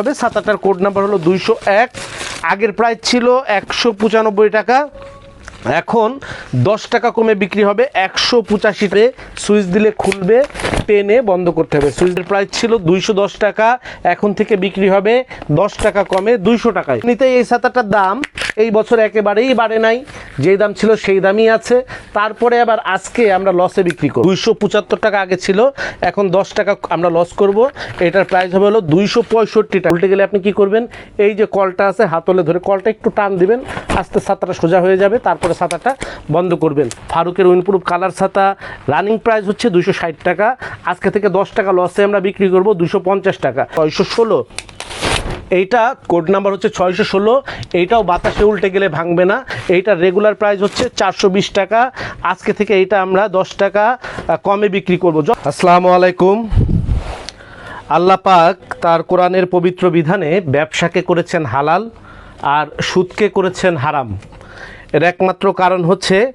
হবে। সাত আটার কোড নাম্বার হলো দুইশো এক। আগের প্রাইস ছিল একশো পঁচানব্বই টাকা। এখন দশ টাকা কমে বিক্রি হবে, একশো পঁচাশিতে সুইচ দিলে খুলবে টেনে বন্ধ করতে হবে। সুইচের প্রাইস ছিল দুইশো দশ টাকা, এখন থেকে বিক্রি হবে দশ টাকা কমে দুইশো টাকায়। নিতে এই ছাতাটার দাম এই বছর একেবারেই বাড়ে নাই। যেই দাম ছিল সেই দামই আছে। তারপরে আবার আজকে আমরা লসে বিক্রি করব। দুইশো পঁচাত্তর টাকা আগে ছিল, এখন দশ টাকা আমরা লস করব। এটার প্রাইস হবে হলো দুইশো পঁয়ষট্টি টাকা। উল্টে গেলে আপনি কি করবেন? এই যে কলটা আছে হাতলে ধরে কলটা একটু টান দিবেন, আস্তে ছাতাটা সোজা হয়ে যাবে, তারপরে ছাতাটা বন্ধ করবেন। ফারুকের উইনপ্রুফ কালার ছাতা রানিং প্রাইস হচ্ছে দুশো ষাট টাকা। আজকে থেকে দশ টাকা লসে আমরা বিক্রি করব দুশো পঞ্চাশ টাকা। ছয়শো ষোলো। এইটা কোড নাম্বার হচ্ছে ছয়শো ষোলো। এইটাও বাতাসে উল্টে গেলে ভাঙবে না। এইটা রেগুলার প্রাইস হচ্ছে চারশো বিশ টাকা। আজকে থেকে এইটা আমরা দশ টাকা কমে বিক্রি করব। আসসালামু আলাইকুম। আল্লাহ পাক তার কোরআনের পবিত্র বিধানে ব্যবসাকে করেছেন হালাল আর সুদকে করেছেন হারাম। এর একমাত্র কারণ হচ্ছে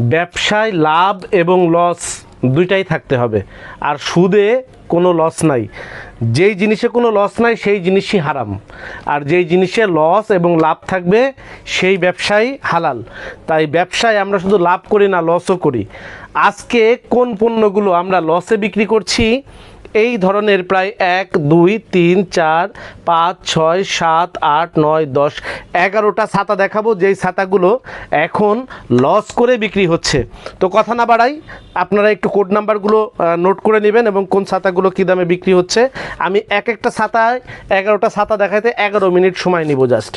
ব্যবসায় লাভ এবং লস দুইটাই থাকতে হবে। আর সুদে কোনো লস নাই। যেই জিনিসে কোনো লস নাই, সেই জিনিসই হারাম। আর যেই জিনিসে লস এবং লাভ থাকবে, সেই ব্যবসাই হালাল। তাই ব্যবসায় আমরা শুধু লাভ করি না, লসও করি। আজকে কোন পণ্যগুলো আমরা লসে বিক্রি করছি? এই ধরনের প্রায় এক, দুই, তিন, চার, পাঁচ, ছয়, সাত, আট, নয়, দশ, এগারোটা ছাতা দেখাবো। যেই ছাতাগুলো এখন লস করে বিক্রি হচ্ছে। তো কথা না বাড়াই, আপনারা একটু কোড নাম্বারগুলো নোট করে নেবেন এবং কোন ছাতাগুলো কী দামে বিক্রি হচ্ছে। আমি এক একটা ছাতায় এগারোটা ছাতা দেখাতে এগারো মিনিট সময় নিব জাস্ট।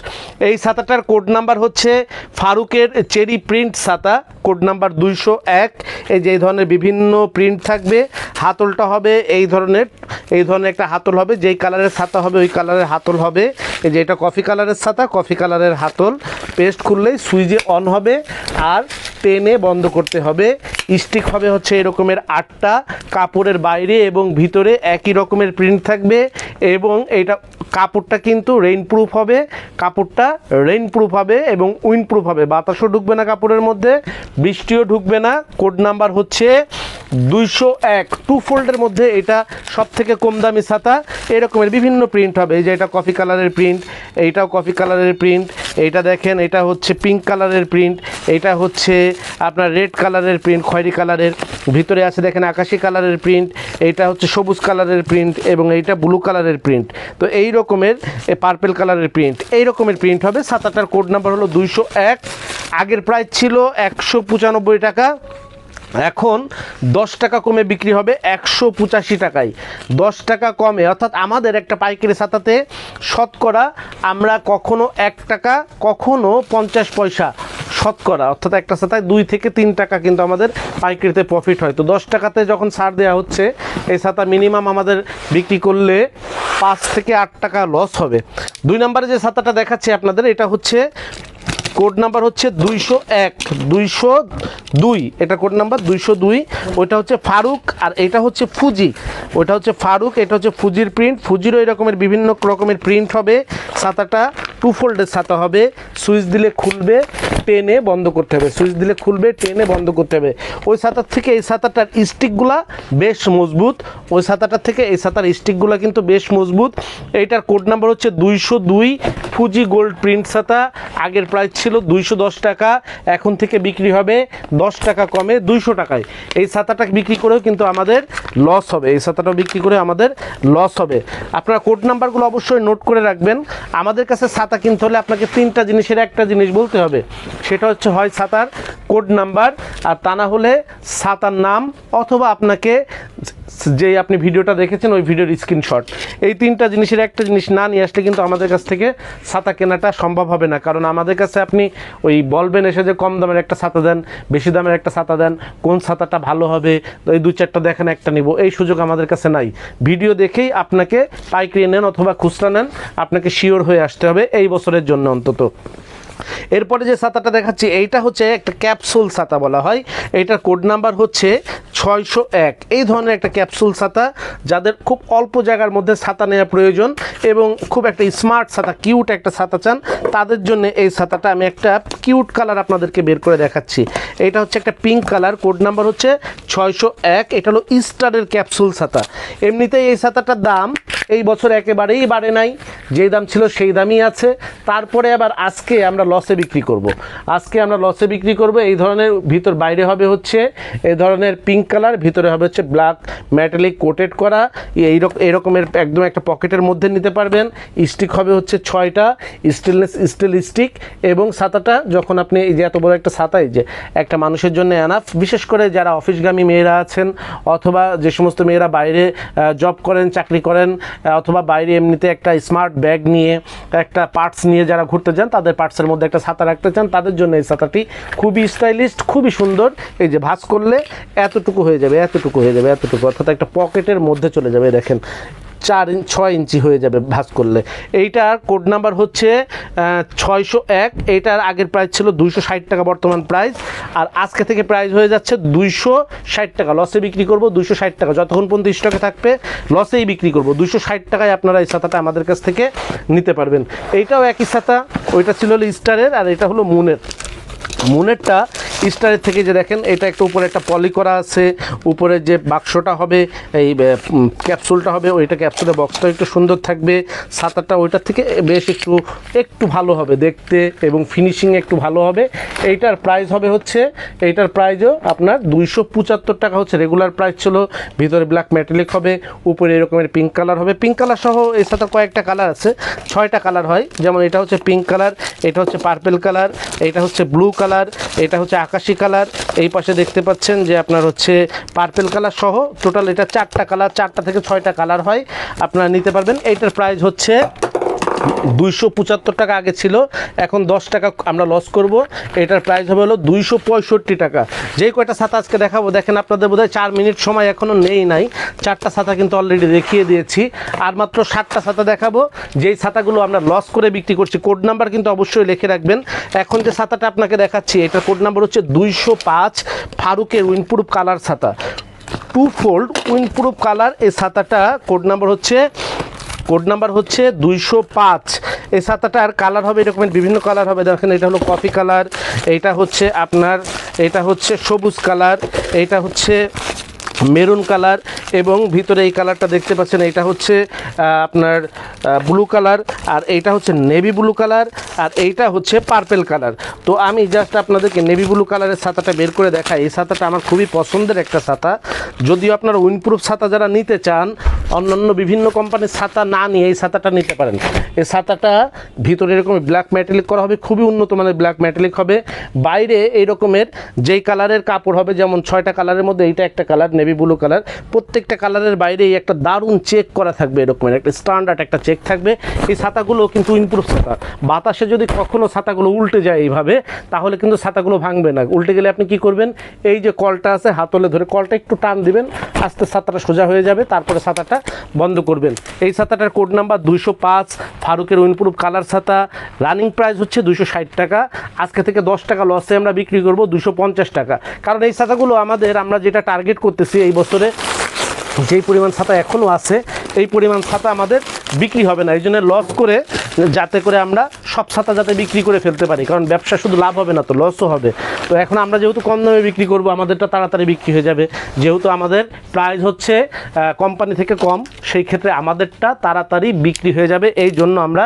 এই ছাতাটার কোড নাম্বার হচ্ছে ফারুকের চেরি প্রিন্ট ছাতা। কোড নাম্বার দুইশো এক। এই যে ধরনের বিভিন্ন প্রিন্ট থাকবে, হাতলটা হবে এই ধরনের এই ধরনের একটা হাতল হবে, যেই কালারের ছাতা হবে ওই কালারের হাতল হবে। এই যে এটা কফি কালারের ছাতা, কফি কালারের হাতল। পেস্ট খুললেই সুইচে অন হবে আর টেনে বন্ধ করতে হবে। স্টিক হবে হচ্ছে এরকমের আটটা কাপড়ের বাইরে এবং ভিতরে একই রকমের প্রিন্ট থাকবে এবং এটা কাপড়টা কিন্তু রেইনপ্রুফ হবে, কাপড়টা রেইনপ্রুফ হবে এবং উইন্ডপ্রুফ হবে। বাতাসও ঢুকবে না কাপড়ের মধ্যে, বৃষ্টিও ঢুকবে না। কোড নাম্বার হচ্ছে দুইশো এক টু ফোল্ডের মধ্যে এটা সব থেকে কম দামি ছাতা। এরকমের বিভিন্ন প্রিন্ট হবে। এই যে এটা কফি কালারের প্রিন্ট এইটাও কফি কালারের প্রিন্ট এইটা দেখেন, এটা হচ্ছে পিঙ্ক কালারের প্রিন্ট এইটা হচ্ছে আপনার রেড কালারের প্রিন্ট খয়েরি কালারের ভিতরে আছে দেখেন আকাশি কালারের প্রিন্ট এইটা হচ্ছে সবুজ কালারের প্রিন্ট এবং এইটা ব্লু কালারের প্রিন্ট তো এই রকমের পার্পেল কালারের প্রিন্ট এই রকমের প্রিন্ট হবে। ছাতাটার কোড নাম্বার হলো দুইশো এক। আগের প্রাইস ছিল একশো পঁচানব্বই টাকা। এখন দশ টাকা কমে বিক্রি হবে একশো পঁচাশি টাকায়। দশ টাকা কমে, অর্থাৎ আমাদের একটা পাইকারি ছাতাতে শতকরা আমরা কখনো এক টাকা, কখনো পঞ্চাশ পয়সা শতকরা, অর্থাৎ একটা ছাতায় দুই থেকে তিন টাকা কিন্তু আমাদের পাইকারিতে প্রফিট হয়। তো দশ টাকাতে যখন ছাড় দেওয়া হচ্ছে, এই ছাতা মিনিমাম আমাদের বিক্রি করলে পাঁচ থেকে আট টাকা লস হবে। দুই নম্বরে যে ছাতাটা দেখাচ্ছি আপনাদের, এটা হচ্ছে কোড নাম্বার হচ্ছে দুইশো এক, দুইশো দুই। এটা কোড নাম্বার দুইশো দুই। ওইটা হচ্ছে ফারুক আর এটা হচ্ছে ফুজি। ওইটা হচ্ছে ফারুক, এটা হচ্ছে ফুজির প্রিন্ট। ফুজিরও এই রকমের বিভিন্ন রকমের প্রিন্ট হবে। ছাতাটা টু ফোল্ডের ছাতা হবে। সুইচ দিলে খুলবে, টেনে বন্ধ করতে হবে। সুইচ দিলে খুলবে, টেনে বন্ধ করতে হবে। ওই ছাতার থেকে এই ছাতাটার স্টিকগুলা বেশ মজবুত। ওই ছাতাটার থেকে এই ছাতার স্টিকগুলা কিন্তু বেশ মজবুত। এইটার কোড নাম্বার হচ্ছে দুইশো দুই, ফুজি গোল্ড প্রিন্ট ছাতা। আগের প্রাইস ছিল দুইশো দশ টাকা, এখন থেকে বিক্রি হবে দশ টাকা কমে দুইশো টাকায়। এই ছাতাটা বিক্রি করেও কিন্তু আমাদের লস হবে। এই ছাতাটা বিক্রি করে আমাদের লস হবে। আপনারা কোড নাম্বারগুলো অবশ্যই নোট করে রাখবেন। আমাদের কাছে ছাতা কিনতে হলে আপনাকে তিনটা জিনিসের একটা জিনিস বলতে হবে। সেটা হচ্ছে হয় ছাতার কোড নাম্বার আর তা না হলে ছাতার নাম অথবা আপনাকে যে আপনি ভিডিওটা দেখেছেন, ওই ভিডিওর স্ক্রিনশট এই তিনটা জিনিসের একটা জিনিস না নিয়ে আসলে কিন্তু আমাদের কাছ থেকে ছাতা কেনাটা সম্ভব হবে না। কারণ আমাদের কাছে আপনি ওই বলবেন এসে যে কম দামের একটা ছাতা দেন, বেশি দামের একটা ছাতা দেন, কোন ছাতাটা ভালো হবে? এই দু চারটা দেখেন, একটা নিব। এই সুযোগ আমাদের কাছে নাই। ভিডিও দেখেই আপনাকে পাইকারি নেন অথবা খুচরা নেন, আপনাকে শিওর হয়ে আসতে হবে এই বছরের জন্য অন্তত। এরপরে যে ছাতাটা দেখাচ্ছি, এইটা হচ্ছে একটা ক্যাপসুল ছাতা বলা হয়। এইটার কোড নাম্বার হচ্ছে ছয়শো এক। এই ধরনের একটা ক্যাপসুল ছাতা, যাদের খুব অল্প জায়গার মধ্যে ছাতা নেওয়া প্রয়োজন এবং খুব একটা স্মার্ট ছাতা, কিউট একটা ছাতা চান, তাদের জন্য এই ছাতাটা আমি একটা কিউট কালার আপনাদেরকে বের করে দেখাচ্ছি। এটা হচ্ছে একটা পিঙ্ক কালার, কোড নাম্বার হচ্ছে ছয়শো এক। এটা হলো ইস্টারের ক্যাপসুল ছাতা। এমনিতেই এই ছাতাটার দাম এই বছর একেবারেই বাড়ে নাই। যেই দাম ছিল সেই দামই আছে। তারপরে আবার আজকে আমরা লসে বিক্রি করব। আজকে আমরা লসে বিক্রি করব, এই ধরনের ভিতর বাইরে হবে হচ্ছে, এই ধরনের পিঙ্ক কালার ভিতরে হবে হচ্ছে ব্ল্যাক মেটালিক কোটেড করা এইরকম এরকমের একদম একটা পকেটের মধ্যে নিতে পারবেন স্টিক হবে হচ্ছে ছয়টা স্টেনলেস স্টিল স্টিক এবং ছাতাটা, যখন আপনি এই যে এত বড় একটা ছাতা, এই যে একটা মানুষের জন্য অ্যানাফ বিশেষ করে যারা অফিসগামী মেয়েরা আছেন, অথবা যে সমস্ত মেয়েরা বাইরে জব করেন, চাকরি করেন অথবা বাইরে এমনিতে একটা স্মার্ট ব্যাগ নিয়ে, একটা পার্টস নিয়ে যারা ঘুরতে যান, তাদের পার্টসের মধ্যে একটা ছাতা রাখতে চান, তাদের জন্য এই ছাতাটি খুবই স্টাইলিশ খুবই সুন্দর। এই যে ভাঁজ করলে এতটুকু হয়ে যাবে, এতটুকু হয়ে যাবে, এতটুকু। অর্থাৎ একটা পকেটের মধ্যে চলে যাবে, দেখেন। চার ইঞ্চ ছয় ইঞ্চি হয়ে যাবে ভাঁজ করলে। এইটার কোড নাম্বার হচ্ছে ছয়শো এক। এইটার আগের প্রাইস ছিল দুইশো ষাট টাকা বর্তমান প্রাইস আর আজকে থেকে প্রাইস হয়ে যাচ্ছে দুইশো ষাট টাকা। লসে বিক্রি করব দুইশো ষাট টাকা। যতক্ষণ পর্যন্ত স্টকে থাকবে লসেই বিক্রি করব। দুইশো ষাট টাকায় আপনারা এই ছাতাটা আমাদের কাছ থেকে নিতে পারবেন। এইটাও একই ছাতা, ওইটা ছিল হলো স্টারের আর এটা হলো মুনের মুনেরটা স্টারের থেকে যে দেখেন, এটা একটা উপরে একটা পলি করা আছে, উপরে যে বাক্সটা হবে, এই ক্যাপসুলটা হবে, ওইটা ক্যাপসুলের বক্সটা একটু সুন্দর থাকবে। ছাতাটা ওইটার থেকে বেশ একটু একটু ভালো হবে দেখতে এবং ফিনিশিং একটু ভালো হবে। এইটার প্রাইস হবে হচ্ছে, এইটার প্রাইসও আপনার দুইশো পঁচাত্তর টাকা হচ্ছে। রেগুলার প্রাইস ছিল, ভিতরে ব্ল্যাক মেটালিক হবে, উপরে এরকমের পিঙ্ক কালার হবে। পিঙ্ক কালার সহ এর সাথে কয়েকটা কালার আছে, ছয়টা কালার হয়। যেমন এটা হচ্ছে পিঙ্ক কালার এটা হচ্ছে পার্পেল কালার এটা হচ্ছে ব্লু কালার এটা হচ্ছে আকাশি কালার। এই পাশে দেখতে পাচ্ছেন যে আপনার হচ্ছে পার্পেল কালার সহ টোটাল এটা চারটা কালার, চারটা থেকে ছয়টা কালার হয়। আপনারা নিতে পারবেন। এইটার প্রাইস হচ্ছে দুইশো পঁচাত্তর টাকা আগে ছিল, এখন দশ টাকা আমরা লস করব। এটার প্রাইস হবে হলো দুইশো পঁয়ষট্টি টাকা। যেই কয়টা ছাতা আজকে দেখাবো, দেখেন আপনাদের বোধহয় চার মিনিট সময় এখনও নেই নাই। চারটা ছাতা কিন্তু অলরেডি দেখিয়ে দিয়েছি। আর মাত্র ষাটটা ছাতা দেখাবো। যেই ছাতাগুলো আমরা লস করে বিক্রি করছি কোড নাম্বার কিন্তু অবশ্যই লিখে রাখবেন। এখন যে ছাতাটা আপনাকে দেখাচ্ছি, এটার কোড নাম্বার হচ্ছে দুইশো পাঁচ ফারুকের উইনপ্রুফ কালার ছাতা। টু ফোল্ড উইনপ্রুফ কালার এই ছাতাটা কোড নাম্বার হচ্ছে কোড নাম্বার হচ্ছে দুইশো পাঁচ। এই ছাতাটার কালার হবে এরকমের বিভিন্ন কালার হবে। দেখেন, এটা হলো কফি কালার এইটা হচ্ছে আপনার, এটা হচ্ছে সবুজ কালার এইটা হচ্ছে মেরুন কালার এবং ভিতরে এই কালারটা দেখতে পাচ্ছেন, এটা হচ্ছে আপনার ব্লু কালার আর এইটা হচ্ছে নেভি ব্লু কালার আর এইটা হচ্ছে পার্পেল কালার তো আমি জাস্ট আপনাদেরকে নেভি ব্লু কালারের ছাতাটা বের করে দেখাই। এই ছাতাটা আমার খুবই পছন্দের একটা ছাতা। যদিও আপনারা উইনপ্রুফ ছাতা যারা নিতে চান, অন্যান্য বিভিন্ন কোম্পানির ছাতা না নিয়ে এই ছাতাটা নিতে পারেন। এই ছাতাটা ভিতরে এরকম ব্ল্যাক মেটালিক করা হবে, খুবই উন্নত মানের ব্ল্যাক মেটালিক হবে। বাইরে এই রকমের যেই কালারের কাপড় হবে, যেমন ছয়টা কালারের মধ্যে এইটা একটা কালার নেভি ব্লু কালার প্রত্যেকটা কালারের বাইরে একটা দারুণ চেক করা থাকবে এরকমের, একটা স্ট্যান্ডার্ড একটা চেক থাকবে। এই ছাতাগুলো কিন্তু ইনপ্রুভ ছাতা। বাতাসে যদি কখনো ছাতাগুলো উল্টে যায় এইভাবে, তাহলে কিন্তু ছাতাগুলো ভাঙবে না। উল্টে গেলে আপনি কি করবেন? এই যে কলটা আছে হাতলে ধরে কলটা একটু টান দিবেন, আস্তে ছাতাটা সোজা হয়ে যাবে, তারপরে ছাতাটা বন্ধ করবেন। এই ছাতাটার কোড নাম্বার দুইশো পাঁচ, ফারুকের উইনপ্রুফ কালার ছাতা। রানিং প্রাইস হচ্ছে দুশো ষাট টাকা। আজকে থেকে দশ টাকা লসে আমরা বিক্রি করব দুশো পঞ্চাশ টাকা। কারণ এই ছাতাগুলো আমাদের আমরা যেটা টার্গেট করতেছি এই বছরে, যেই পরিমাণ ছাতা এখনও আছে এই পরিমাণ ছাতা আমাদের বিক্রি হবে না। এই জন্য লস করে যাতে করে আমরা সব ছাতা যাতে বিক্রি করে ফেলতে পারি, কারণ ব্যবসা শুধু লাভ হবে না তো লসও হবে। তো এখন আমরা যেহেতু কম দামে বিক্রি করব, আমাদেরটা তাড়াতাড়ি বিক্রি হয়ে যাবে। যেহেতু আমাদের প্রাইস হচ্ছে কোম্পানি থেকে কম, সেই ক্ষেত্রে আমাদেরটা তাড়াতাড়ি বিক্রি হয়ে যাবে। এই জন্য আমরা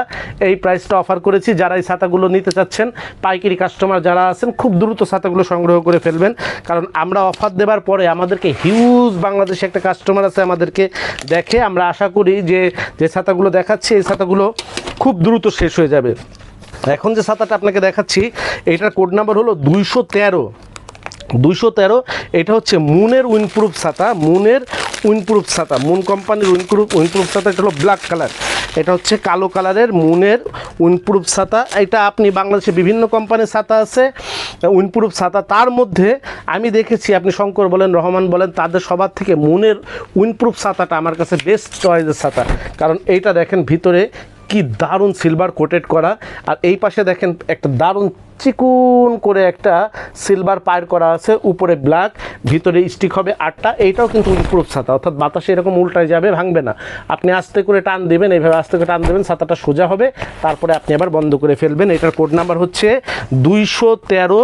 এই প্রাইসটা অফার করেছি। যারা এই ছাতাগুলো নিতে চাচ্ছেন, পাইকারি কাস্টমার যারা আছেন, খুব দ্রুত ছাতাগুলো সংগ্রহ করে ফেলবেন। কারণ আমরা অফার দেওয়ার পরে আমাদেরকে হিউজ বাংলাদেশে একটা কাস্টমার আছে আমাদেরকে দেখে আমরা আশা করি যে যে ছাতাগুলো দেখাচ্ছি, এই ছাতাগুলো খুব দ্রুত শেষ হয়ে যাবে। এখন যে ছাতাটা আপনাকে দেখাচ্ছি, এটার কোড নাম্বার হলো দুইশো তেরো। দুইশো তেরো, এটা হচ্ছে মুনের উইনপ্রুফ ছাতা মুনের উইনপ্রুফ ছাতা। মুন কোম্পানির উইনপ্রুফ উইনপ্রুফ ছাতা, এটা হলো ব্ল্যাক কালার এটা হচ্ছে কালো কালারের মুনের উইনপ্রুফ ছাতা। এটা আপনি বাংলাদেশে বিভিন্ন কোম্পানির ছাতা আছে উইনপ্রুফ ছাতা। তার মধ্যে আমি দেখেছি, আপনি শঙ্কর বলেন, রহমান বলেন, তাদের সবার থেকে মুনের উইনপ্রুফ ছাতাটা আমার কাছে বেস্ট চয়েসের ছাতা। কারণ এইটা দেখেন ভিতরে কি দারুণ সিলভার কোটেড করা। আর এই পাশে দেখেন একটা দারুণ চিকুন করে একটা সিলভার পায়ের করা আছে, উপরে ব্ল্যাক ভিতরে স্টিক হবে আটটা, এইটাও কিন্তু ইম্প্রুভ ছাতা। অর্থাৎ বাতাসে এরকম উল্টায় যাবে, ভাঙবে না। আপনি আস্তে করে টান দেবেন, এইভাবে আস্তে করে টান দেবেন, ছাতাটা সোজা হবে। তারপরে আপনি আবার বন্ধ করে ফেলবেন। এটার কোড নাম্বার হচ্ছে দুইশো তেরো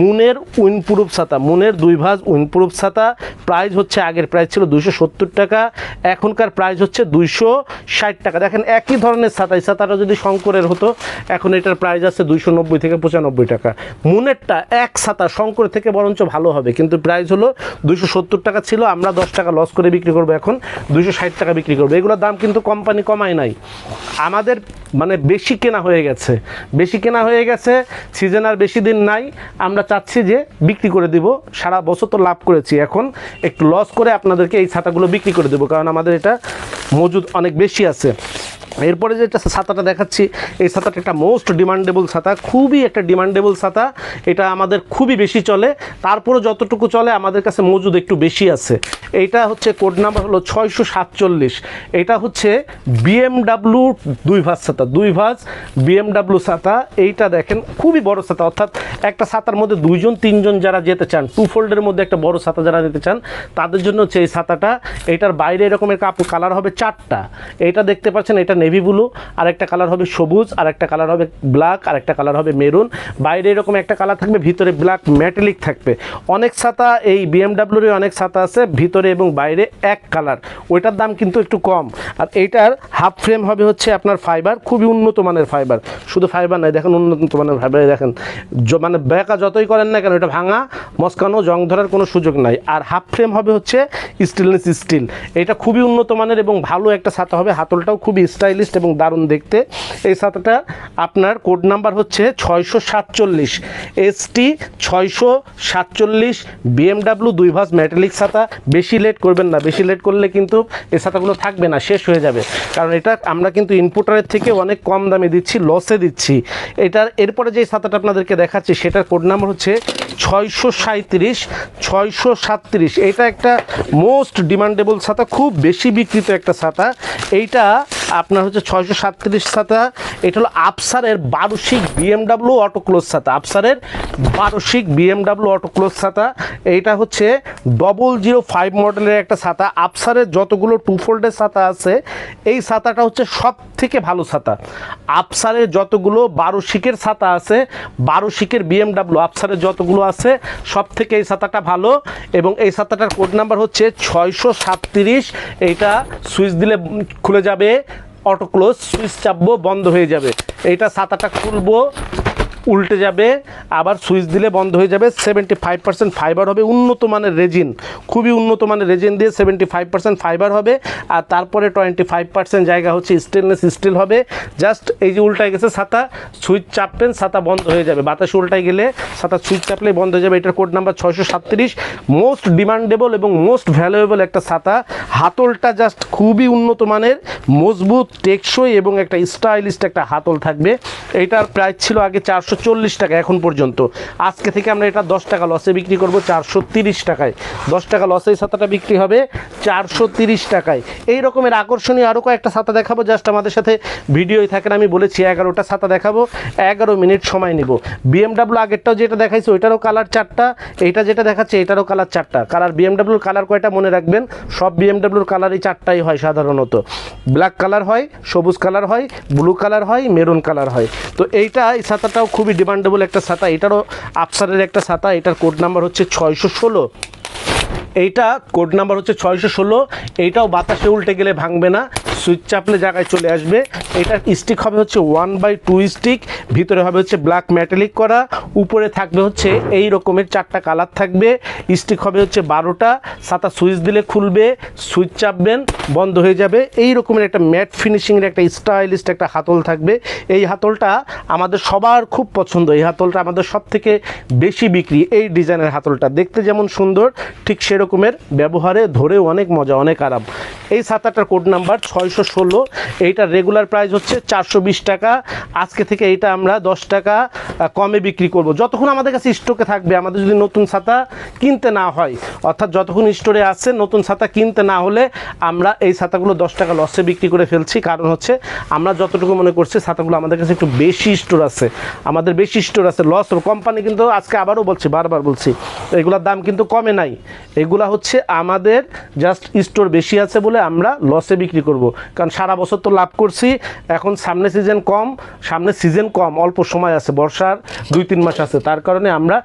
মুনের উইনপ্রুফ ছাতা। মুনের দুই ভাঁজ উইনপ্রুফ ছাতা। প্রাইস হচ্ছে, আগের প্রাইস ছিল দুইশো সত্তর টাকা। এখনকার প্রাইস হচ্ছে দুইশো ষাট টাকা। দেখেন, একই ধরনের ছাতা। এই ছাতাটা যদি শঙ্করের হতো, এখন এটার প্রাইস আছে দুইশো নব্বই থেকে পঁচানব্বই টাকা। মুনেরটা এক ছাতা, শঙ্কর থেকে বরঞ্চ ভালো হবে। কিন্তু প্রাইস হলো দুইশো সত্তর টাকা ছিল, আমরা দশ টাকা লস করে বিক্রি করব এখন, দুইশো ষাট টাকা বিক্রি করব। এগুলোর দাম কিন্তু কোম্পানি কমায় নাই। আমাদের মানে বেশি কেনা হয়ে গেছে। বেশি কেনা হয়ে গেছে সিজন আর বেশি দিন নাই। আমরা চাচ্ছি যে বিক্রি করে দিব। সারা বছর তো লাভ করেছি। এখন একটু লস করে আপনাদেরকে এই ছাতাগুলো বিক্রি করে দেবো, কারণ আমাদের এটা মজুদ অনেক বেশি আছে। এরপরে যেটা ছাতাটা দেখাচ্ছি, এই ছাতাটা একটা মোস্ট ডিমান্ডেবল ছাতা, খুবই একটা ডিমান্ডেবল ছাতা। এটা আমাদের খুবই বেশি চলে। তারপরে যতটুকু চলে, আমাদের কাছে মজুদ একটু বেশি আছে। এইটা হচ্ছে কোড নাম্বার হলো ছয়শো সাতচল্লিশ। এটা হচ্ছে বিএমডাব্লু দুই ভাঁজ ছাতা, দুই ভাঁজ বিএমডাব্লু ছাতা। এইটা দেখেন, খুবই বড় ছাতা। অর্থাৎ একটা ছাতার মধ্যে দুইজন, তিনজন যারা যেতে চান টু ফোল্ডের মধ্যে একটা বড় ছাতা যারা যেতে চান, তাদের জন্য হচ্ছে এই ছাতাটা। এইটার বাইরে এরকমের কালার হবে চারটা। এইটা দেখতে পাচ্ছেন, এটা নেভি ব্লু আর একটা কালার হবে সবুজ আর একটা কালার হবে ব্ল্যাক আর একটা কালার হবে মেরুন বাইরে এরকম একটা কালার থাকবে, ভিতরে ব্ল্যাক ম্যাটেলিক থাকবে। অনেক ছাতা, এই বিএমডাব্লিউর অনেক ছাতা আছে, ভিতরে এবং বাইরে এক কালার ওইটার দাম কিন্তু একটু কম। আর এইটার হাফ ফ্রেম হবে হচ্ছে আপনার ফাইবার খুবই উন্নত মানের ফাইবার শুধু ফাইবার নয়, দেখেন উন্নত মানের ফাইবার দেখেন। মানে বেকা যতই করেন না কেন, এটা ভাঙা, মস্কানো, জং ধরার কোনো সুযোগ নাই। আর হাফ ফ্রেম হবে হচ্ছে স্টেনলেস স্টিল এটা খুবই উন্নত মানের এবং ভালো একটা ছাতা হবে, হাতলটাও খুবই স্টাইলিস্ট এবং দারুণ দেখতে। এই ছাতাটা আপনার কোড নাম্বার হচ্ছে ছয়শো সাতচল্লিশ। এসটি ছয়শো সাতচল্লিশ বিএমডাব্লিউ দুই ভাস মেটালিক ছাতা বেশি লেট করবেন না, বেশি লেট করলে কিন্তু এই ছাতাগুলো থাকবে না, শেষ হয়ে যাবে। কারণ এটা আমরা কিন্তু ইনপুটারের থেকে অনেক কম দামে দিচ্ছি লসে দিচ্ছি। এটার এরপরে যে ছাতাটা আপনাদেরকে দেখাচ্ছি, সেটার কোড নাম্বার হচ্ছে ছয়শো সাঁত্রিশ ছয়শো সাতত্রিশ। এটা একটা মোস্ট ডিমান্ডেবল ছাতা খুব বেশি বিক্রিত একটা ছাতা এইটা আপনার হচ্ছে ছয়শো সাতত্রিশ ছাতা এটা হলো আফসারের বারোশিক বিএমডাব্লিউ অটো ক্লোজ ছাতা আফসারের বারোশিক বিএমডাব্লিউ অটো ক্লোজ ছাতা এইটা হচ্ছে ডবল জিরো ফাইভ মডেলের একটা ছাতা আফসারের যতগুলো টু ফোল্ডের ছাতা আছে, এই ছাতাটা হচ্ছে সব থেকে ভালো ছাতা আফসারের যতগুলো বারো শিকের ছাতা আছে বারো শিকের বিএমডাব্লিউ আফসারের যতগুলো আছে সব থেকে এই ছাতাটা ভালো। এবং এই ছাতাটার কোড নাম্বার হচ্ছে ছয়শো সাতত্রিশ, এইটা সুইচ দিলে খুলে যাবে। অটো ক্লোজ সুইচ চাপবো বন্ধ হয়ে যাবে। এটা ছাতাটা খুলবো উল্টে যাবে। আবার সুইচ দিলে বন্ধ হয়ে যাবে। সেভেন্টি ফাইভ পার্সেন্ট ফাইবার হবে, উন্নত মানের রেজিন। খুবই উন্নত মানের রেজিন দিয়ে সেভেন্টি ফাইভ পার্সেন্ট ফাইবার হবে। আর তারপরে টোয়েন্টি ফাইভ পার্সেন্ট জায়গা হচ্ছে স্টেনলেস স্টিল হবে। জাস্ট এই যে উল্টায় গেছে ছাতা, সুইচ চাপবেন, ছাতা বন্ধ হয়ে যাবে। বাতাসে উল্টায় গেলে ছাতা সুইচ চাপলেই বন্ধ হয়ে যাবে। এটার কোড নাম্বার ছয়শো সাতত্রিশ। মোস্ট ডিমান্ডেবল এবং মোস্ট ভ্যালুয়েবল একটা ছাতা। হাতলটা জাস্ট খুবই উন্নত মানের, মজবুত, টেকসই এবং একটা স্টাইলিস্ট একটা হাতল থাকবে। এটার প্রাইস ছিল আগে চারশো চল্লিশ টাকা, এখন পর্যন্ত আজকে থেকে আমরা এটা দশ টাকা লসে বিক্রি করব চারশো তিরিশ টাকায়। দশ টাকা লসে এই ছাতাটা বিক্রি হবে চারশো তিরিশ টাকায়। এই রকমের আকর্ষণীয় আরও কয়েকটা ছাতা দেখাবো জাস্ট আমাদের সাথে ভিডিওই থাকেন, আমি বলেছি এগারোটা ছাতা দেখাবো, এগারো মিনিট সময় নিব। বিএমডাব্লিউ আগেরটাও যেটা দেখাইছে, ওইটারও কালার চারটা, এইটা যেটা দেখাচ্ছে এটারও কালার চারটা। কালার বিএমডাব্লিউর কালার কয়টা মনে রাখবেন? সব বিএমডাব্লিউর কালারই চারটাই হয় সাধারণত। ব্ল্যাক কালার হয়, সবুজ কালার হয় ব্লু কালার হয় মেরুন কালার হয়। তো এইটা, এই ছাতাটাও খুবই ডিমান্ডেবল একটা ছাতা। এটারও আফসারের একটা ছাতা এটার কোড নাম্বার হচ্ছে ছয়শো ষোলো। এইটা কোড নাম্বার হচ্ছে ছয়শো ষোলো। এইটাও বাতাসে উল্টে গেলে ভাঙবে না। সুইচ চাপলে জায়গায় চলে আসবে। এটার স্টিক হবে হচ্ছে ওয়ান বাই টু স্টিক ভিতরে হবে হচ্ছে ব্ল্যাক ম্যাটালিক করা। উপরে থাকবে হচ্ছে এই রকমের চারটা কালার থাকবে। স্টিক হবে হচ্ছে বারোটা। সাতা সুইচ দিলে খুলবে। সুইচ চাপবেন, বন্ধ হয়ে যাবে। এই রকমের একটা ম্যাট ফিনিশিংয়ের একটা স্টাইলিস্ট একটা হাতল থাকবে। এই হাতলটা আমাদের সবার খুব পছন্দ। এই হাতলটা আমাদের সব থেকে বেশি বিক্রি এই ডিজাইনের হাতলটা। দেখতে যেমন সুন্দর, ঠিক সেরকম রকমের ব্যবহারে ধরে অনেক মজা, অনেক আরাম। এই ছাতাটার কোড নাম্বার ছয়শো ষোলো, এইটার রেগুলার প্রাইস হচ্ছে চারশো বিশ টাকা। আজকে থেকে এইটা আমরা দশ টাকা কমে বিক্রি করব। যতক্ষণ আমাদের কাছে স্টকে থাকবে, আমাদের যদি নতুন ছাতা কিনতে না হয়, অর্থাৎ যতক্ষণ স্টোরে আসছে নতুন ছাতা কিনতে না হলে আমরা এই ছাতাগুলো দশ টাকা লসে বিক্রি করে ফেলছি। কারণ হচ্ছে, আমরা যতটুকু মনে করছি ছাতাগুলো আমাদের কাছে একটু বেশি স্টোর আছে। আমাদের বেশি স্টোর আছে লস কোম্পানি কিন্তু আজকে আবারও বলছি, বারবার বলছি, এগুলোর দাম কিন্তু কমে নাই। এগুলা হচ্ছে আমাদের জাস্ট স্টোর বেশি আছে বলে আমরা লসে বিক্রি করব। কারণ সারা বছর তো লাভ করছি, এখন সামনে সিজন কম, সামনে সিজন কম, অল্প সময় আছে, বর্ষার দুই তিন মাস আছে। তার কারণে আমরা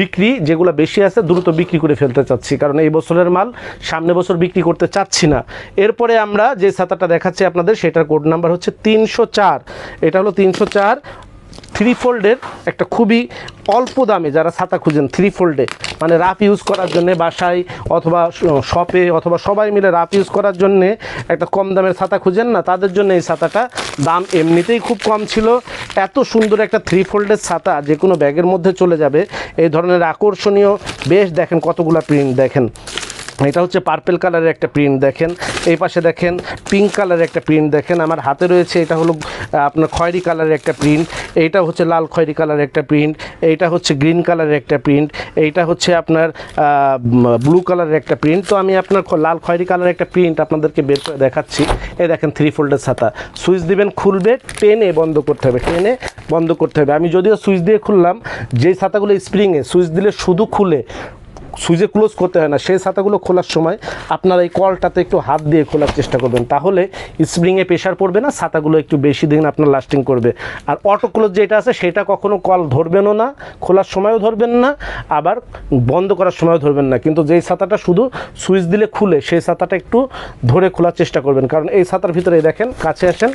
বিক্রি যেগুলো বেশি আছে দ্রুত বিক্রি করে ফেলতে চাচ্ছি। কারণ এই বছরের মাল সামনে বছর বিক্রি করতে চাচ্ছি না। এরপরে আমরা যে ছাতাটা দেখাচ্ছি আপনাদের, সেটার কোড নাম্বার হচ্ছে তিনশো চার। এটা হলো তিনশো চার থ্রি ফোল্ডের একটা খুবই অল্প দামে যারা ছাতা খুঁজেন থ্রি ফোল্ডে মানে রাফ ইউজ করার জন্য বাসায় অথবা শপে অথবা সবাই মিলে রাফ ইউজ করার জন্য একটা কম দামের ছাতা খুঁজেন না, তাদের জন্য এই ছাতাটা দাম এমনিতেই খুব কম ছিল। এত সুন্দর একটা থ্রি ফোল্ডের ছাতা, যে কোনো ব্যাগের মধ্যে চলে যাবে। এই ধরনের আকর্ষণীয়, বেশ দেখেন কতগুলা প্রিন্ট দেখেন। এটা হচ্ছে পার্পেল কালারের একটা প্রিন্ট দেখেন। এই পাশে দেখেন পিঙ্ক কালারের একটা প্রিন্ট দেখেন। আমার হাতে রয়েছে, এটা হলো আপনার খয়েরি কালারের একটা প্রিন্ট এইটা হচ্ছে লাল খয়েরি কালারের একটা প্রিন্ট এইটা হচ্ছে গ্রিন কালারের একটা প্রিন্ট এইটা হচ্ছে আপনার ব্লু কালারের একটা প্রিন্ট তো আমি আপনার লাল খয়েরি কালারের একটা প্রিন্ট আপনাদেরকে বের করে দেখাচ্ছি। এই দেখেন থ্রি ফোল্ডের ছাতা। সুইচ দিবেন খুলবে, টেনে বন্ধ করতে হবে, টেনে বন্ধ করতে হবে। আমি যদিও সুইচ দিয়ে খুললাম যেই ছাতাগুলো স্প্রিংয়ে সুইচ দিলে শুধু খুলে সুইচে ক্লোজ করতে হয় না, সেই ছাতাগুলো খোলার সময় আপনারা এই কলটাতে একটু হাত দিয়ে খোলার চেষ্টা করবেন। তাহলে স্প্রিংয়ে প্রেশার পড়বে না, ছাতাগুলো একটু বেশি দিন আপনার লাস্টিং করবে। আর অটো ক্লোজ যেটা আছে, সেটা কখনো কল ধরবেনও না, খোলার সময়ও ধরবেন না, আবার বন্ধ করার সময়ও ধরবেন না। কিন্তু যেই ছাতাটা শুধু সুইচ দিলে খুলে, সেই ছাতাটা একটু ধরে খোলার চেষ্টা করবেন। কারণ এই ছাতার ভিতরে দেখেন, কাছে আসেন,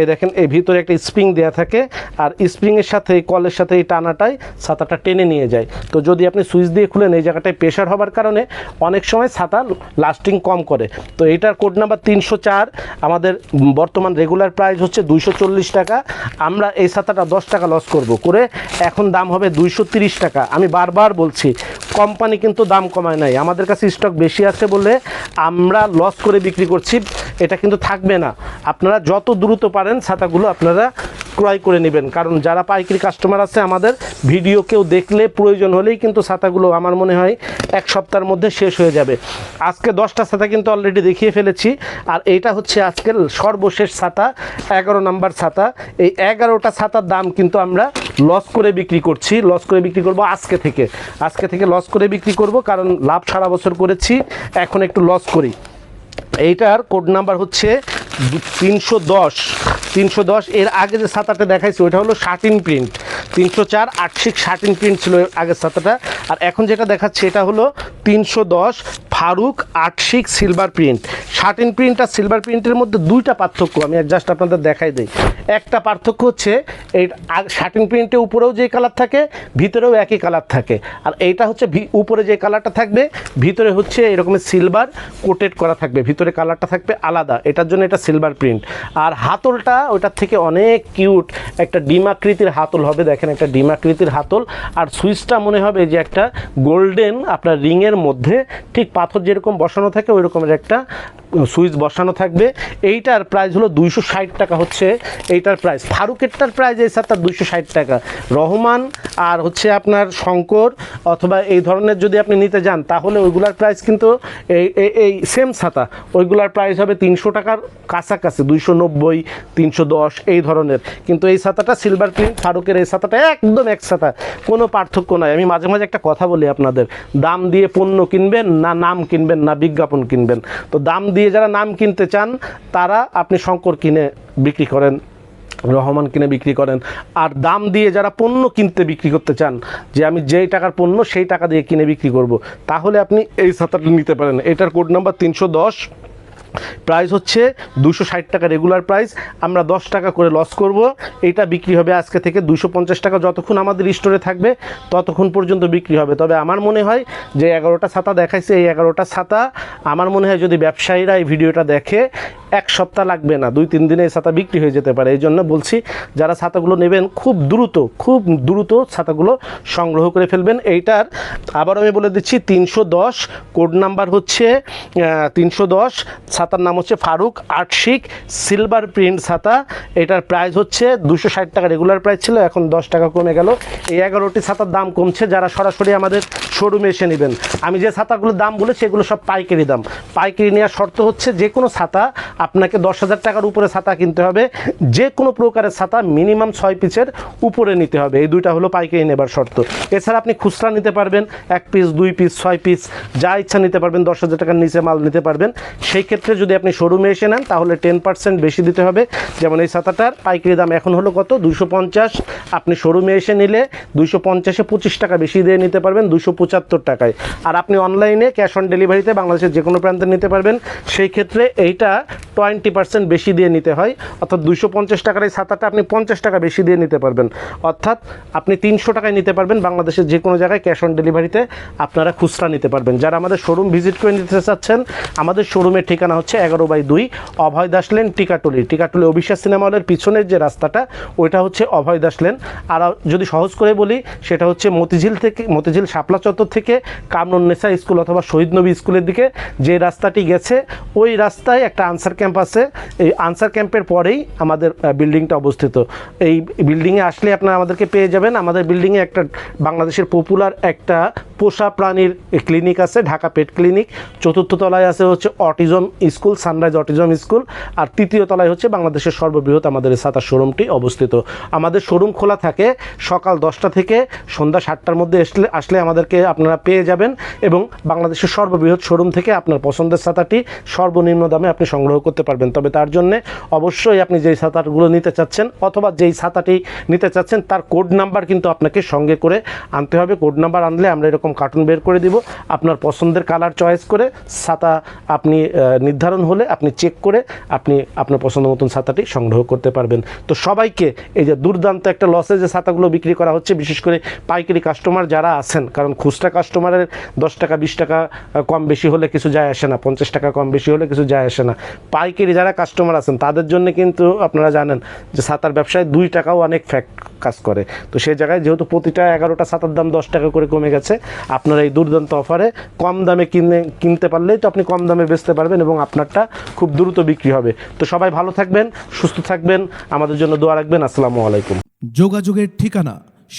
এই দেখেন, এই ভিতরে একটা স্প্রিং দেওয়া থাকে, আর স্প্রিংয়ের সাথে কলের সাথে এই টানাটাই ছাতাটা টেনে নিয়ে যায়। তো যদি আপনি সুইচ দিয়ে খুলেন, এই জায়গাটায় প্রেশার হবার কারণে অনেক সময় ছাতা লাস্টিং কম করে। তো এটার কোড নাম্বার তিনশো চার, আমাদের বর্তমান রেগুলার প্রাইস হচ্ছে দুইশো চল্লিশ টাকা। আমরা এই ছাতাটা দশ টাকা লস করব করে এখন দাম হবে দুইশো টাকা। আমি বারবার বলছি কোম্পানি কিন্তু দাম কমায় নাই। আমাদের কাছে স্টক বেশি আছে বলে আমরা লস করে বিক্রি করছি, এটা কিন্তু থাকবে না। আপনারা যত দ্রুত পারেন ছাতাগুলো আপনারা ক্রয় করে নেবেন। কারণ যারা পাইকারি কাস্টমার আছে, আমাদের ভিডিও কেউ দেখলে প্রয়োজন হলেই কিন্তু ছাতাগুলো, আমার মনে হয় এক সপ্তাহের মধ্যে শেষ হয়ে যাবে। আজকে দশটা ছাতা কিন্তু অলরেডি দেখিয়ে ফেলেছি। আর এইটা হচ্ছে আজকের সর্বশেষ ছাতা, এগারো নাম্বার ছাতা। এই এগারোটা ছাতার দাম কিন্তু আমরা লস করে বিক্রি করছি। লস করে বিক্রি করব আজকে থেকে। আজকে থেকে লস করে বিক্রি করব, কারণ লাভ সারা বছর করেছি। এখন একটু লস করি। এইটার কোড নাম্বার হচ্ছে তিনশো দশ তিনশো দশ, এর আগে যে ছাতাটা দেখাইছি ওটা হলো শার্টিন প্রিন্ট। তিনশো চার আটশিক শার্টিন প্রিন্ট ছিল আগের ছাতাটা। আর এখন যেটা দেখাচ্ছে, এটা হলো তিনশো দশ ফারুক আটশিক সিলভার প্রিন্ট। শার্টিন প্রিন্ট আর সিলভার প্রিন্টের মধ্যে দুইটা পার্থক্য, আমি জাস্ট আপনাদের দেখাই দিই। একটা পার্থক্য হচ্ছে, এই শার্টিন প্রিন্টের উপরেও যে কালার থাকে, ভিতরেও একই কালার থাকে। আর এইটা হচ্ছে উপরে যে কালারটা থাকবে, ভিতরে হচ্ছে এরকমের সিলভার কোটেড করা থাকবে। ভিতরে কালারটা থাকবে আলাদা। এটার জন্য এটা সিলভার প্রিন্ট আর হাতলটা, ওটার থেকে অনেক কিউট একটা ডিমাকৃতির হাতল হবে। দেখেন একটা ডিমাকৃতির হাতল। আর সুইচটা মনে হবে যে একটা গোল্ডেন আপনার রিংয়ের মধ্যে ঠিক পাথর যেরকম বসানো থাকে ওই রকমের একটা সুইচ বসানো থাকবে। এইটার প্রাইস হলো দুইশো ষাট টাকা হচ্ছে। এইটার প্রাইস ফারুকেরটার প্রাইস এই স্যার দুইশো ষাট টাকা। রহমান আর হচ্ছে আপনার শঙ্কর অথবা এই ধরনের যদি আপনি নিতে যান, তাহলে ওইগুলার প্রাইস কিন্তু এই- এই সেম ছাতা। ওইগুলার প্রাইস হবে তিনশো টাকার কাছাকাছি, দুইশো নব্বই, তিনশো দশ, এই ধরনের। কিন্তু এই ছাতাটা সিলভার প্রিন্ট ফারুকের এই ছাতাটা একদম এক ছাতা। কোনো পার্থক্য নাই। আমি মাঝে মাঝে একটা কথা বলি আপনাদের। দাম দিয়ে পণ্য কিনবেন না নাম কিনবেন না বিজ্ঞাপন কিনবেন? তো দাম দিয়ে যারা নাম কিনতে চান, তারা আপনি শঙ্কর কিনে বিক্রি করেন, রহমান কিনে বিক্রি করেন। আর দাম দিয়ে যারা পণ্য কিনতে বিক্রি করতে চান, যে আমি যেই টাকার পণ্য সেই টাকা দিয়ে কিনে বিক্রি করব, তাহলে আপনি এই ছাতাটা নিতে পারেন। এটার কোড নাম্বার তিনশো দশ প্রাইস হচ্ছে দুশো ষাট টাকা রেগুলার প্রাইস আমরা দশ টাকা করে লস করব। এটা বিক্রি হবে আজকে থেকে দুশো পঞ্চাশ টাকা। যতক্ষণ আমাদের স্টোরে থাকবে, ততক্ষণ পর্যন্ত বিক্রি হবে। তবে আমার মনে হয় যে এগারোটা ছাতা দেখাইছে, এই এগারোটা ছাতা আমার মনে হয় যদি ব্যবসায়ীরা এই ভিডিওটা দেখে, এক সপ্তাহ লাগবে না, দুই তিন দিনে এই ছাতা বিক্রি হয়ে যেতে পারে। এই জন্য বলছি, যারা ছাতাগুলো নেবেন, খুব দ্রুত খুব দ্রুত ছাতাগুলো সংগ্রহ করে ফেলবেন। এইটার আবার আমি বলে দিচ্ছি, তিনশো দশ কোড নাম্বার হচ্ছে তিনশো দশ ছাতার নাম হচ্ছে ফারুক আটশিক সিলভার প্রিন্ট ছাতা এটার প্রাইস হচ্ছে দুশো ষাট টাকা। রেগুলার প্রাইস ছিল, এখন দশ টাকা কমে গেল। এই এগারোটি ছাতার দাম কমছে, যারা সরাসরি আমাদের শোরুমে এসে নেবেন। আমি যে ছাতাগুলোর দাম বলে সেগুলো সব পাইকারি দাম। পাইকারি নেওয়ার শর্ত হচ্ছে যে কোনো ছাতা আপনাকে দশ হাজার টাকার উপরে ছাতা কিনতে হবে। যে কোনো প্রকারের ছাতা মিনিমাম ছয় পিসের উপরে নিতে হবে। এই দুইটা হলো পাইকারি নেবার শর্ত। এছাড়া আপনি খুচরা নিতে পারবেন, এক পিস দুই পিস ছয় পিস যা ইচ্ছা নিতে পারবেন, দশ হাজার টাকার নিচে মাল নিতে পারবেন। সেই ক্ষেত্রে যদি আপনি শোরুমে এসে নেন, তাহলে টেন পার্সেন্ট বেশি দিতে হবে। যেমন এই ছাতাটার পাইকারি দাম এখন হলো কত? দুশো পঞ্চাশ। আপনি শোরুমে এসে নিলে দুশো পঞ্চাশে পঁচিশ টাকা বেশি দিয়ে নিতে পারবেন দুশো পঁচাত্তর টাকায়। আর আপনি অনলাইনে ক্যাশ অন ডেলিভারিতে বাংলাদেশের যে কোনো প্রান্তে নিতে পারবেন। সেই ক্ষেত্রে এইটা টোয়েন্টি পার্সেন্ট বেশি দিয়ে নিতে হয়। অর্থাৎ দুশো পঞ্চাশ টাকার এই ছাতাটা আপনি পঞ্চাশ টাকা বেশি দিয়ে নিতে পারবেন। অর্থাৎ আপনি তিনশো টাকায় নিতে পারবেন বাংলাদেশের যে কোনো জায়গায় ক্যাশ অন ডেলিভারিতে আপনারা খুচরা নিতে পারবেন। যারা আমাদের শোরুম ভিজিট করে নিতে চাচ্ছেন, আমাদের শোরুমের ঠিকানা হচ্ছে এগারো বাই দুই অভয় দাস লেন, টিকাটুলি। টিকাটুলি অবিশ্বাস সিনেমা হলের পিছনের যে রাস্তাটা, ওইটা হচ্ছে অভয় দাস লেন। আর যদি সহজ করে বলি, সেটা হচ্ছে মতিঝিল থেকে, মতিঝিল শাপলা চত্বর থেকে কামরুন্নেসা স্কুল অথবা শহীদ নবী স্কুলের দিকে যে রাস্তাটি গেছে, ওই রাস্তায় একটা আনসার ক্যাম্প আছে। এই আনসার ক্যাম্পের পরেই আমাদের বিল্ডিংটা অবস্থিত। এই বিল্ডিংয়ে আসলে আপনারা আমাদেরকে পেয়ে যাবেন। আমাদের বিল্ডিংয়ে একটা বাংলাদেশের পপুলার একটা পোষা প্রাণীর ক্লিনিক আছে, ঢাকা পেট ক্লিনিক। চতুর্থ তলায় আছে হচ্ছে autism school, Sunrise autism school, আর তৃতীয় তলায় হচ্ছে বাংলাদেশের সর্ববৃহৎ আমাদের ছাতার শোরুমটি অবস্থিত। আমাদের শোরুম খোলা থাকে সকাল দশটা থেকে সন্ধ্যা সাতটার মধ্যে আসলে আসলে আমাদেরকে আপনারা পেয়ে যাবেন এবং বাংলাদেশের সর্ববৃহৎ শোরুম থেকে আপনার পছন্দের ছাতাটি সর্বনিম্ন দামে আপনি সংগ্রহ করতে পারবেন। তবে তার জন্য অবশ্যই আপনি যেই ছাতাগুলো নিতে চাচ্ছেন অথবা যেই ছাতাটি নিতে চাচ্ছেন, তার কোড নাম্বার কিন্তু আপনাকে সঙ্গে করে আনতে হবে। কোড নাম্বার আনলে আমরা এরকম কার্টুন বের করে দিব। আপনার পছন্দের কালার চয়েস করে ছাতা আপনি নির্ধারণ হলে আপনি চেক করে আপনি আপনার পছন্দ মতন ছাতাটি সংগ্রহ করতে পারবেন। তো সবাইকে এই যে দুর্দান্ত একটা লসে যে ছাতাগুলো বিক্রি করা হচ্ছে, বিশেষ করে পাইকারি কাস্টমার যারা আছেন, কারণ খুচরা কাস্টমারের দশ টাকা, বিশ টাকা কম বেশি হলে কিছু যায় আসে না, পঞ্চাশ টাকা কম বেশি হলে কিছু যায় আসে না। পাইকারি যারা কাস্টমার আছেন, তাদের জন্য কিন্তু আপনারা জানেন যে ছাতার ব্যবসায় দুই টাকাও অনেক ফ্যাক্ট কাজ করে। তো সেই জায়গায় যেহেতু প্রতিটা এগারোটা ছাতার দাম দশ টাকা করে কমে গেছে, আপনারা এই দুর্দান্ত অফারে কম দামে কিনে কিনতে পারলেই তো আপনি কম দামে বেচতে পারবেন এবং আপনারটা খুব দ্রুত বিক্রি হবে। তো সবাই ভালো থাকবেন, সুস্থ থাকবেন, আমাদের জন্য দোয়া রাখবেন। আসসালামু আলাইকুম। যোগাযোগের ঠিকানা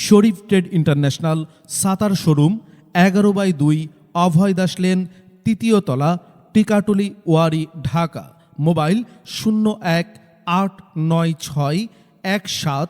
Sharif trade international, Sattar showroom, এগারো বাই দুই, অভয় দাস লেন, তৃতীয় তলা, টিকাটুলি, ওয়ারি, ঢাকা। মোবাইল শূন্য এক আট নয় ছয় এক সাত